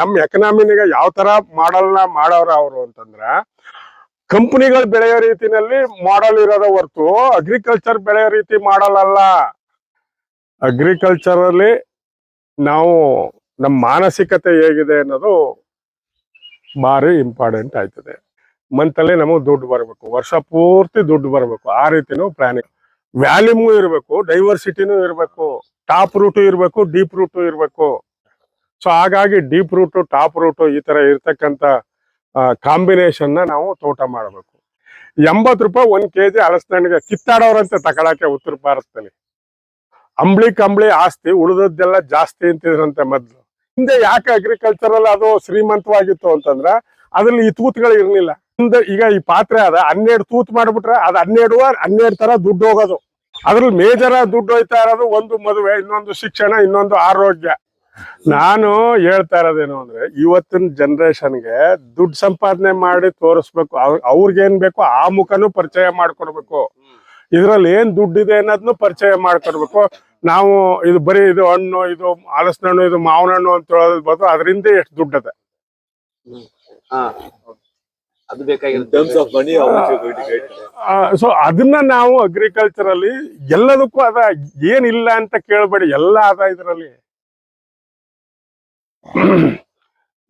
ನಮ್ಮ ಎಕನಾಮಿನಿಗೆ ಯಾವ ತರ ಮಾಡಲ್ನ ಮಾಡೋರ ಅವರು ಅಂತಂದ್ರ ಕಂಪನಿಗಳು ಬೆಳೆಯೋ ರೀತಿನಲ್ಲಿ ಮಾಡಲ್ ಇರೋದ ಹೊರ್ತು ಅಗ್ರಿಕಲ್ಚರ್ ಬೆಳೆಯೋ ರೀತಿ ಮಾಡಲ್ ಅಲ್ಲ. ಅಗ್ರಿಕಲ್ಚರ್ ಅಲ್ಲಿ ನಾವು ನಮ್ಮ ಮಾನಸಿಕತೆ ಹೇಗಿದೆ ಅನ್ನೋದು ಭಾರಿ ಇಂಪಾರ್ಟೆಂಟ್ ಆಯ್ತದೆ. ಮಂತಲ್ಲಿ ನಮಗೆ ದುಡ್ಡು ಬರಬೇಕು, ವರ್ಷ ಪೂರ್ತಿ ದುಡ್ಡು ಬರಬೇಕು, ಆ ರೀತಿನೂ ಪ್ಲಾನಿಂಗ್ ವ್ಯಾಲ್ಯೂಮು ಇರಬೇಕು ಡೈವರ್ಸಿಟಿನೂ ಇರಬೇಕು ಟಾಪ್ ರೂಟು ಇರಬೇಕು ಡೀಪ್ ರೂಟು ಇರಬೇಕು. ಸೊ ಹಾಗಾಗಿ ಡೀಪ್ ರೂಟು ಟಾಪ್ ರೂಟು ಈ ತರ ಇರ್ತಕ್ಕಂಥ ಕಾಂಬಿನೇಷನ್ನ ನಾವು ತೋಟ ಮಾಡಬೇಕು. ಎಂಬತ್ತು ರೂಪಾಯಿ ಒಂದ್ ಕೆಜಿ ಹಲಸಿನಹಣ್ಣಿಗೆ ಕಿತ್ತಾಡೋರಂತೆ ತಗೊಳಕ್ಕೆ ಉತ್ತರ ಭಾರತದಲ್ಲಿ. ಅಂಬ್ಳಿ ಕಂಬ್ಳಿ ಆಸ್ತಿ ಉಳಿದದ್ದೆಲ್ಲ ಜಾಸ್ತಿ ಅಂತಿದ್ರಂತೆ ಮೊದ್ಲು. ಹಿಂದೆ ಯಾಕೆ ಅಗ್ರಿಕಲ್ಚರಲ್ ಅದು ಶ್ರೀಮಂತವಾಗಿತ್ತು ಅಂತಂದ್ರೆ, ಅದ್ರಲ್ಲಿ ಈ ತೂತ್ಗಳು ಇರಲಿಲ್ಲ. ಹಿಂದೆ ಈಗ ಈ ಪಾತ್ರೆ ಅದ, ಹನ್ನೆರಡು ತೂತ್ ಮಾಡ್ಬಿಟ್ರೆ ಅದು ಹನ್ನೆರಡು ಹನ್ನೆರಡು ತರ ದುಡ್ಡು ಹೋಗೋದು. ಅದ್ರಲ್ಲಿ ಮೇಜರ್ ದುಡ್ಡು ಹೋಯ್ತಾ ಇರೋದು ಒಂದು ಮದುವೆ, ಇನ್ನೊಂದು ಶಿಕ್ಷಣ, ಇನ್ನೊಂದು ಆರೋಗ್ಯ. ನಾನು ಹೇಳ್ತಾ ಇರೋದೇನು ಅಂದ್ರೆ ಇವತ್ತಿನ ಜನರೇಷನ್ಗೆ ದುಡ್ಡು ಸಂಪಾದನೆ ಮಾಡಿ ತೋರಿಸ್ಬೇಕು ಅವ್ರಿಗೆ ಏನ್ ಬೇಕು ಆ ಮುಖನೂ ಪರಿಚಯ ಮಾಡ್ಕೊಡ್ಬೇಕು. ಇದ್ರಲ್ಲಿ ಏನ್ ದುಡ್ಡಿದೆ ಅನ್ನೋದನ್ನು ಪರಿಚಯ ಮಾಡ್ಕೊಡ್ಬೇಕು. ನಾವು ಇದು ಬರೀ ಇದು ಹಣ್ಣು ಇದು ಹಲಸಿನ ಹಣ್ಣು ಇದು ಮಾವಿನ ಹಣ್ಣು ಅಂತ ಹೇಳೋದ್ ಬದಲು ಅದರಿಂದ ಎಷ್ಟು ದುಡ್ಡದೆ. ಸೊ ಅದನ್ನ ನಾವು ಅಗ್ರಿಕಲ್ಚರ್ ಅಲ್ಲಿ ಎಲ್ಲದಕ್ಕೂ ಅದ ಏನಿಲ್ಲ ಅಂತ ಕೇಳಬೇಡಿ ಎಲ್ಲ ಅದ ಇದ್ರಲ್ಲಿ.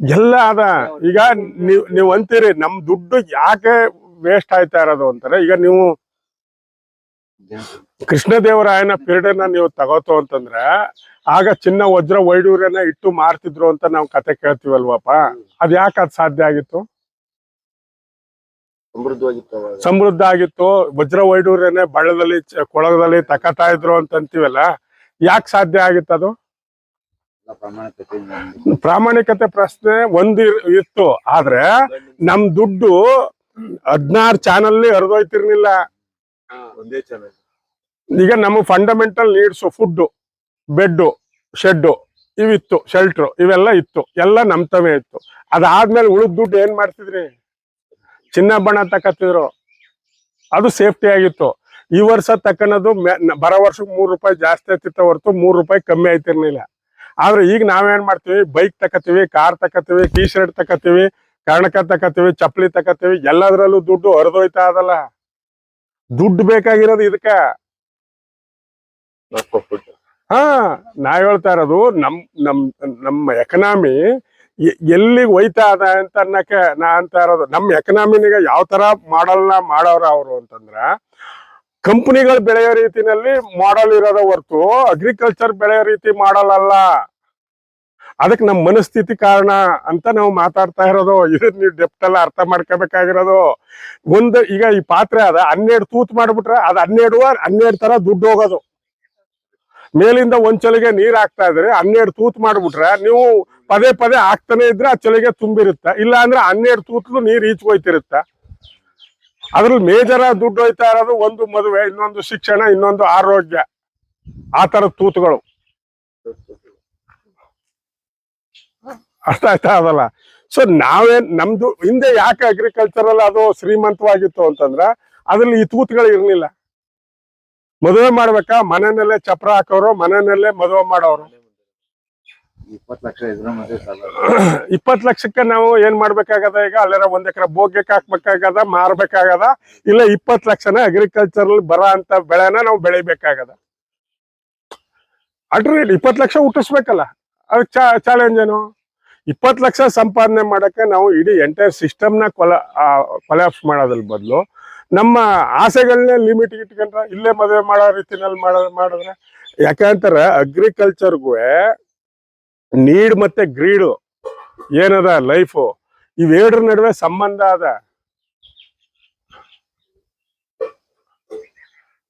ಎಲ್ಲ ಅದ. ಈಗ ನೀವ್ ನೀವ್ ಅಂತೀರಿ ನಮ್ ದುಡ್ಡು ಯಾಕೆ ವೇಸ್ಟ್ ಆಯ್ತಾ ಇರೋದು ಅಂತಾರೆ ಈಗ ನೀವು ಕೃಷ್ಣದೇವರಾಯನ ಪಿರಡನ್ನ ನೀವು ತಗೋತು ಅಂತಂದ್ರೆ ಆಗ ಚಿನ್ನ ವಜ್ರ ವೈಡೂರ್ಯನ ಇಟ್ಟು ಮಾರ್ತಿದ್ರು ಅಂತ ನಾವು ಕತೆ ಕೇಳ್ತೀವಲ್ವಪ್ಪ. ಅದ್ ಯಾಕೆ ಅದ್ ಸಾಧ್ಯ ಆಗಿತ್ತು? ಸಮೃದ್ಧ ಆಗಿತ್ತು. ವಜ್ರ ವೈಡೂರ್ಯನೇ ಬಳ್ಳದಲ್ಲಿ ಕೊಳಗದಲ್ಲಿ ತಕತಾ ಇದ್ರು ಅಂತ ಅಂತೀವಲ್ಲ ಯಾಕೆ ಸಾಧ್ಯ ಆಗಿತ್ತು ಅದು? ಪ್ರಾಮಾಣಿಕತೆ ಪ್ರಶ್ನೆ ಒಂದು ಇತ್ತು. ಆದ್ರೆ ನಮ್ ದುಡ್ಡು ಹದಿನಾರು ಚಾನಲ್ ಹರಿದೋಯ್ತಿರ್ಲಿಲ್ಲ. ಒಂದೇ ಚಾನಲ್. ಈಗ ನಮ್ಮ fundamental needs food bed shed ಇವಿತ್ತು shelter ಇವೆಲ್ಲ ಇತ್ತು. ಎಲ್ಲ ನಮ್ ತವೇ ಇತ್ತು. ಅದಾದ್ಮೇಲೆ ಉಳಿದ ದುಡ್ಡು ಏನ್ ಮಾಡ್ತಿದ್ರಿ? ಚಿನ್ನ ಬಣ್ಣ ತಕತ್ತಿದ್ರು. ಅದು ಸೇಫ್ಟಿ ಆಗಿತ್ತು. ಈ ವರ್ಷ ತಕ್ಕನದು ಬರೋ ವರ್ಷಕ್ಕೆ ಮೂರು ರೂಪಾಯಿ ಜಾಸ್ತಿ ಆಗ್ತಿತ್ತ ಹೊರತು ಮೂರು ರೂಪಾಯಿ ಕಮ್ಮಿ ಆಯ್ತಿರ್ಲಿಲ್ಲ. ಆದ್ರೆ ಈಗ ನಾವೇನ್ ಮಾಡ್ತೀವಿ? ಬೈಕ್ ತಕತೀವಿ ಕಾರ್ ತಕತೀವಿ ಟೀ ಶರ್ಟ್ ತಕತೀವಿ, ಕರ್ಣಕ ತಕತೀವಿ, ಚಪ್ಪಲಿ ತಕತೀವಿ, ಎಲ್ಲದರಲ್ಲೂ ದುಡ್ಡು ಹರಿದೋಯ್ತಾ ಅದಲ್ಲ. ದುಡ್ಡು ಬೇಕಾಗಿರೋದು ಇದಕ್ಕ. ಹಾ, ನಾ ಹೇಳ್ತಾ ಇರೋದು ನಮ್ ನಮ್, ನಮ್ಮ ಎಕನಾಮಿ ಎಲ್ಲಿಗೆ ಹೋಯ್ತಾ ಅದ ಅಂತ ಅನ್ನಕ್ಕೆ ನಾ ಅಂತ ಇರೋದು. ನಮ್ಮ ಎಕನಾಮಿನಿಗೆ ಯಾವ ತರ ಮಾಡಲ್ನ ಮಾಡೋರ ಅವರು ಅಂತಂದ್ರ ಕಂಪನಿಗಳು ಬೆಳೆಯೋ ರೀತಿನಲ್ಲಿ ಮಾಡಲ್ ಇರೋದ ಹೊರ್ತು ಅಗ್ರಿಕಲ್ಚರ್ ಬೆಳೆಯೋ ರೀತಿ ಮಾಡಲ್ ಅದಕ್ಕೆ ನಮ್ಮ ಮನಸ್ಥಿತಿ ಕಾರಣ ಅಂತ ನಾವು ಮಾತಾಡ್ತಾ ಇರೋದು. ಇದನ್ನ ನೀವು ಡೆಪ್ತ್ ಎಲ್ಲ ಅರ್ಥ ಮಾಡ್ಕೋಬೇಕಾಗಿರೋದು. ಒಂದು ಈಗ ಈ ಪಾತ್ರೆ ಅದ, ಹನ್ನೆರಡು ತೂತ್ ಮಾಡ್ಬಿಟ್ರೆ ಅದು ಹನ್ನೆರಡು ಹನ್ನೆರಡು ತರ ದುಡ್ಡು ಹೋಗೋದು. ಮೇಲಿಂದ ಒಂದ್ ಚಲಿಗೆ ನೀರ್ ಹಾಕ್ತಾ ಇದ್ರೆ ಹನ್ನೆರಡು ತೂತ್ ಮಾಡ್ಬಿಟ್ರೆ ನೀವು ಪದೇ ಪದೇ ಹಾಕ್ತಾನೆ ಇದ್ರೆ ಆ ಚಲಿಗೆ ತುಂಬಿರುತ್ತೆ. ಇಲ್ಲ ಅಂದ್ರೆ ಹನ್ನೆರಡು ತೂತ್ಲು ನೀರ್ ಈಚ್ ಹೋಯ್ತಿರುತ್ತೆ. ಅದ್ರಲ್ಲಿ ಮೇಜರ್ ದುಡ್ಡು ಹೋಯ್ತಾ ಇರೋದು ಒಂದು ಮದುವೆ, ಇನ್ನೊಂದು ಶಿಕ್ಷಣ, ಇನ್ನೊಂದು ಆರೋಗ್ಯ. ಆ ತರದ ತೂತುಗಳು. ಅರ್ಥ ಆಯ್ತಾ ಅದಲ್ಲ ಸೊ ನಾವೇನ್ ನಮ್ದು ಹಿಂದೆ ಯಾಕೆ ಅಗ್ರಿಕಲ್ಚರಲ್ ಅದು ಶ್ರೀಮಂತವಾಗಿತ್ತು ಅಂತಂದ್ರ ಅದ್ರಲ್ಲಿ ಈ ಇರಲಿಲ್ಲ ಇರ್ಲಿಲ್ಲ. ಮದುವೆ ಮಾಡ್ಬೇಕಾ? ಮನೆಯಲ್ಲೇ ಚಪ್ರ ಹಾಕೋರು ಮನೆಯಲ್ಲೇ ಮದುವೆ ಮಾಡೋರು. ಇಪ್ಪತ್ ಲಕ್ಷಕ್ಕೆ ನಾವು ಏನ್ ಮಾಡ್ಬೇಕಾಗದ ಈಗ? ಅಲ್ಲೆರ ಒಂದ್ ಎಕರೆ ಭೋಗ್ಯಕ್ಕೆ ಹಾಕ್ಬೇಕಾಗದ ಮಾರ್ಬೇಕಾಗದ ಇಲ್ಲ ಇಪ್ಪತ್ ಲಕ್ಷನ ಅಗ್ರಿಕಲ್ಚರ್ ಬರೋ ಅಂತ ಬೆಳೆನ ನಾವು ಬೆಳಿಬೇಕಾಗದ. ಅಟ್ರಿ ಇಪ್ಪತ್ ಲಕ್ಷ ಹುಟ್ಟಿಸ್ಬೇಕಲ್ಲ. ಅದಕ್ಕೆ ಚಾಲೆಂಜ್ ಏನು ಇಪ್ಪತ್ ಲಕ್ಷ ಸಂಪಾದನೆ ಮಾಡಕ್ಕೆ ನಾವು ಇಡೀ ಎಂಟೈರ್ ಸಿಸ್ಟಮ್ನ ಕೊಲ ಕೊಲ್ಯಾಪ್ಸ್ ಮಾಡೋದ್ರ ಬದಲು ನಮ್ಮ ಆಸೆಗಳನ್ನೇ ಲಿಮಿಟ್ ಇಟ್ಕೊಂಡ್ರೆ ಇಲ್ಲೇ ಮದುವೆ ಮಾಡೋ ರೀತಿನಲ್ಲಿ ಮಾಡೋ, ಮಾಡಿದ್ರೆ ಯಾಕಂತಾರೆ ಅಗ್ರಿಕಲ್ಚರ್ಗೂ ನೀಡ್ ಮತ್ತೆ ಗ್ರೀಡು ಏನದ ಲೈಫು ಇವೆರಡರ ನಡುವೆ ಸಂಬಂಧ ಅದ.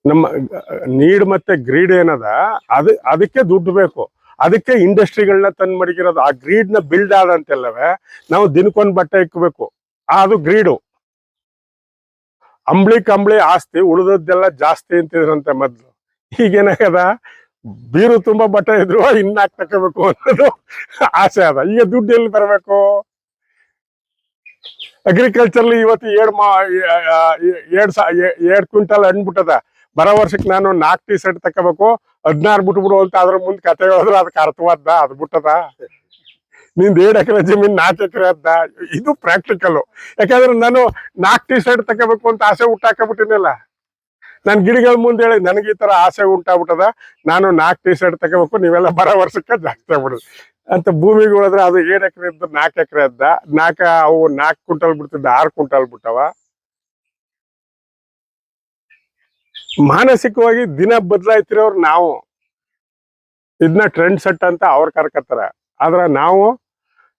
ನಮ್ಮ ನೀಡ್ ಮತ್ತೆ ಗ್ರೀಡ್ ಏನದ? ಅದು, ಅದಕ್ಕೆ ದುಡ್ಡು ಬೇಕು. ಅದಕ್ಕೆ ಇಂಡಸ್ಟ್ರಿಗಳನ್ನ ತಂದು ಮಡಗಿರೋದು. ಆ ಗ್ರೀಡ್ನ ಬಿಲ್ಡ್ ಆದಂತೆಲ್ಲವೇ ನಾವು ದಿನಕ್ಕೊಂದ್ ಬಟ್ಟೆ ಇಕ್ಕಬೇಕು ಅದು ಗ್ರೀಡು. ಅಂಬ್ಳಿ ಕಂಬ್ಳಿ ಆಸ್ತಿ ಉಳಿದದ್ದೆಲ್ಲ ಜಾಸ್ತಿ ಅಂತಿದ್ರಂತೆ ಮೊದ್ಲು. ಈಗೇನಾಗದ ಬೀರು ತುಂಬಾ ಬಟ್ಟೆ ಇದ್ರು ಇನ್ನಾಕ್ ತಕೋಬೇಕು ಅನ್ನೋದು ಆಸೆ ಅದ. ಈಗ ದುಡ್ಡು ಎಲ್ಲಿ ಬರಬೇಕು ಅಗ್ರಿಕಲ್ಚರ್ಲಿ ಇವತ್ತು ಏಡ್ ಮಾ ಎರಡ್ ಸಾ ಎರಡ್ ಕ್ವಿಂಟಲ್ ಹಣ್ಬಿಟ್ಟದ ಬರೋ ವರ್ಷಕ್ಕೆ ನಾನು ನಾಲ್ಕು ಟಿ ಶರ್ಟ್ ತಕೋಬೇಕು ಹದಿನಾರು ಬಿಟ್ಬಿಡು ಅಂತ ಅದ್ರ ಮುಂದೆ ಕತೆ ಹೇಳಿದ್ರೆ ಅದಕ್ಕೆ ಅರ್ಥವಾದ ಅದು ಬಿಟ್ಟದ? ನಿಂದು ಏಳು ಎಕರೆ ಜಮೀನ್ ನಾಲ್ಕು ಎಕರೆ ಅದ್ದ? ಇದು ಪ್ರಾಕ್ಟಿಕಲ್ ಯಾಕಂದ್ರೆ ನಾನು ನಾಲ್ಕು ಟಿ ಶರ್ಟ್ ತಗೋಬೇಕು ಅಂತ ಆಸೆ ಹುಟ್ಟಾಕಬಿಟ್ಟಿನಲ್ಲ ನನ್ ಗಿಡಗಳ ಮುಂದೆ ಹೇಳಿ, ನನಗೆ ಈ ತರ ಆಸೆ ಉಂಟಾಗ್ಬಿಟ್ಟದ ನಾನು ನಾಲ್ಕು ಟಿ ಶರ್ಟ್ ತಗೋಬೇಕು ನೀವೆಲ್ಲ ಬರೋ ವರ್ಷಕ್ಕೆ ಜಾಸ್ತಿ ಆಗ್ಬಿಡುದು ಅಂತ ಭೂಮಿಗೆ ಹೋದ್ರೆ ಅದು ಏಳು ಎಕರೆ ಇದ್ದು ನಾಲ್ಕು ಎಕರೆ ಅದ್ದ ನಾಲ್ಕು ಅವು ನಾಲ್ಕು ಕುಂಟಲ್ ಬಿಡ್ತಿದ್ದ, ಆರು ಕುಂಟಲ್ ಬಿಟ್ಟವ. ಮಾನಸಿಕವಾಗಿ ದಿನ ಬದಲಾಯ್ತಿರೋರು ನಾವು. ಇದನ್ನ ಟ್ರೆಂಡ್ ಸೆಟ್ ಅಂತ ಅವ್ರು ಕರ್ಕತ್ತಾರ. ಆದ್ರೆ ನಾವು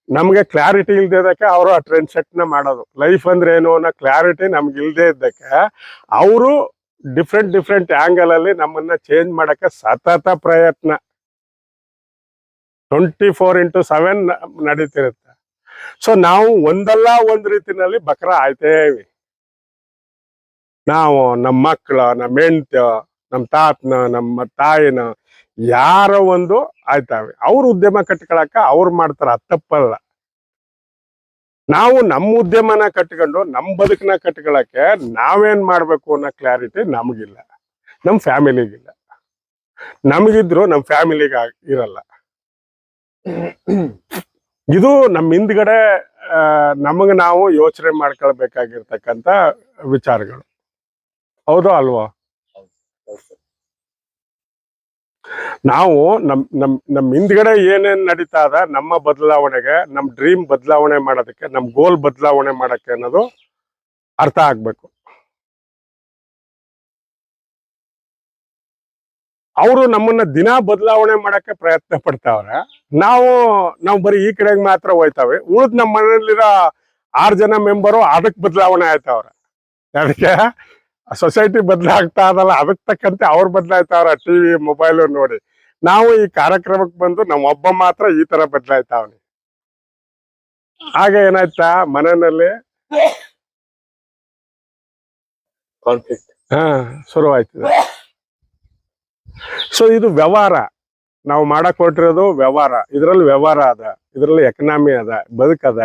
ನಮ್ಗೆ ಕ್ಲಾರಿಟಿ ಇಲ್ದೇ ಇದ್ದಕ್ಕೆ ಅವರು ಆ ಟ್ರೆಂಡ್ ಸೆಟ್ನ ಮಾಡೋದು. ಲೈಫ್ ಅಂದ್ರೆ ಏನು ಅನ್ನೋ ಕ್ಲಾರಿಟಿ ನಮ್ಗೆ ಇಲ್ದೇ ಇದ್ದಕ್ಕೆ ಅವರು ಡಿಫ್ರೆಂಟ್ ಡಿಫ್ರೆಂಟ್ ಆಂಗಲ್ ಅಲ್ಲಿ ನಮ್ಮನ್ನ ಚೇಂಜ್ ಮಾಡಕ್ಕೆ ಸತತ ಪ್ರಯತ್ನ. ಟ್ವೆಂಟಿ ಫೋರ್ ಇಂಟು ಸೆವೆನ್ ನಡೀತಿರುತ್ತೆ. ಸೊ ನಾವು ಒಂದಲ್ಲ ಒಂದು ರೀತಿನಲ್ಲಿ ಬಕ್ರ ಆಯ್ತೇವಿ ನಾವು ನಮ್ಮ ಮಕ್ಕಳ ನಮ್ಮ ಹೆಂಡ್ತಿ, ನಮ್ಮ ತಾತನ, ನಮ್ಮ ತಾಯಿನ ಯಾರ ಒಂದು ಆಯ್ತಾವೆ. ಅವ್ರ ಉದ್ಯಮ ಕಟ್ಕೊಳಕ ಅವ್ರು ಮಾಡ್ತಾರ ತಪ್ಪಲ್ಲ ನಾವು ನಮ್ಮ ಉದ್ಯಮನ ಕಟ್ಕೊಂಡು ನಮ್ಮ ಬದುಕನ್ನ ಕಟ್ಕೊಳಕ್ಕೆ ನಾವೇನ್ ಮಾಡ್ಬೇಕು ಅನ್ನೋ ಕ್ಲಾರಿಟಿ ನಮಗಿಲ್ಲ. ನಮ್ಮ ಫ್ಯಾಮಿಲಿಗಿಲ್ಲ. ನಮಗಿದ್ರು ನಮ್ಮ ಫ್ಯಾಮಿಲಿಗ ಇರಲ್ಲ. ಇದು ನಮ್ಮ ಹಿಂದ್ಗಡೆ ನಮಗೆ ನಾವು ಯೋಚನೆ ಮಾಡ್ಕೊಳ್ಬೇಕಾಗಿರ್ತಕ್ಕಂಥ ವಿಚಾರಗಳು. ಹೌದೋ ಅಲ್ವಾ? ನಾವು ನಮ್ ನಮ್ ನಮ್ ಹಿಂದ್ಗಡೆ ಏನೇನ್ ನಡೀತಾ ಅದ ನಮ್ಮ ಬದಲಾವಣೆಗೆ, ನಮ್ ಡ್ರೀಮ್ ಬದಲಾವಣೆ ಮಾಡೋದಕ್ಕೆ, ನಮ್ ಗೋಲ್ ಬದಲಾವಣೆ ಮಾಡಕ್ಕೆ ಅನ್ನೋದು ಅರ್ಥ ಆಗ್ಬೇಕು. ಅವರು ನಮ್ಮನ್ನ ದಿನ ಬದಲಾವಣೆ ಮಾಡಕ್ಕೆ ಪ್ರಯತ್ನ ಪಡ್ತಾವ್ರೆ. ನಾವು ನಾವು ಬರೀ ಈ ಕಡೆಗೆ ಮಾತ್ರ ಹೋಯ್ತಾವೆ. ಉಳಿದ್ ನಮ್ಮ ಮನೆಯಲ್ಲಿರೋ ಆರ್ ಜನ ಮೆಂಬರು ಅದಕ್ಕೆ ಬದಲಾವಣೆ ಆಯ್ತಾವ್ರೆ. ಅದಕ್ಕೆ ಸೊಸೈಟಿ ಬದಲಾಗ್ತಾ ಅದಲ್ಲ. ಅದಕ್ಕೆ ತಕ್ಕಂತೆ ಅವ್ರು ಬದಲಾಯ್ತಾವ್ರ ಟಿವಿ ಮೊಬೈಲ್ ನೋಡಿ. ನಾವು ಈ ಕಾರ್ಯಕ್ರಮಕ್ಕೆ ಬಂದು ನಮ್ಮ ಒಬ್ಬ ಮಾತ್ರ ಈ ತರ ಬದಲಾಯ್ತಾವ್ನಿ ಆಗ ಏನಾಯ್ತಾ ಮನೆಯಲ್ಲಿ? ಕಾನ್ಫ್ಲಿಕ್ಟ್ ಹಾ ಶುರುವಾಯ್ತದೆ ಸೊ ಇದು ವ್ಯವಹಾರ. ನಾವು ಮಾಡಕ್ ಹೊರಟಿರೋದು ವ್ಯವಹಾರ. ಇದ್ರಲ್ಲಿ ವ್ಯವಹಾರ ಅದ. ಇದ್ರಲ್ಲಿ ಎಕನಾಮಿ ಅದ. ಬದುಕದ.